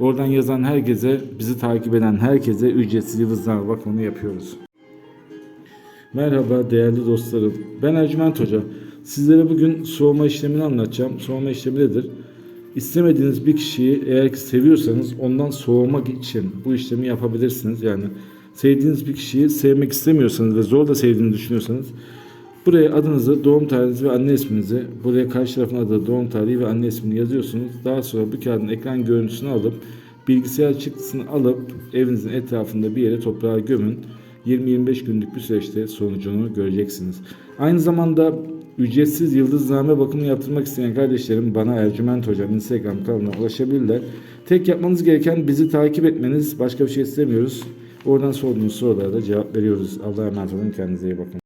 Oradan yazan herkese, bizi takip eden herkese ücretsiz yıldızname bakımını yapıyoruz. Merhaba değerli dostlarım. Ben Ercüment Hoca. Sizlere bugün soğuma işlemini anlatacağım. Soğuma işlemi nedir? İstemediğiniz bir kişiyi eğer ki seviyorsanız ondan soğumak için bu işlemi yapabilirsiniz. Yani sevdiğiniz bir kişiyi sevmek istemiyorsanız ve zor da sevdiğini düşünüyorsanız buraya adınızı, doğum tarihinizi ve anne isminizi, buraya karşı tarafın adı, doğum tarihi ve anne ismini yazıyorsunuz. Daha sonra bu kağıdın ekran görüntüsünü alıp bilgisayar çıktısını alıp evinizin etrafında bir yere toprağa gömün. 20-25 günlük bir süreçte sonucunu göreceksiniz. Aynı zamanda ücretsiz yıldızname bakımı yaptırmak isteyen kardeşlerim bana Ercüment Hocam Instagram kanalına ulaşabilirler. Tek yapmanız gereken bizi takip etmeniz. Başka bir şey istemiyoruz. Oradan sorduğunuz sorulara da cevap veriyoruz. Allah'a emanet olun. Kendinize iyi bakın.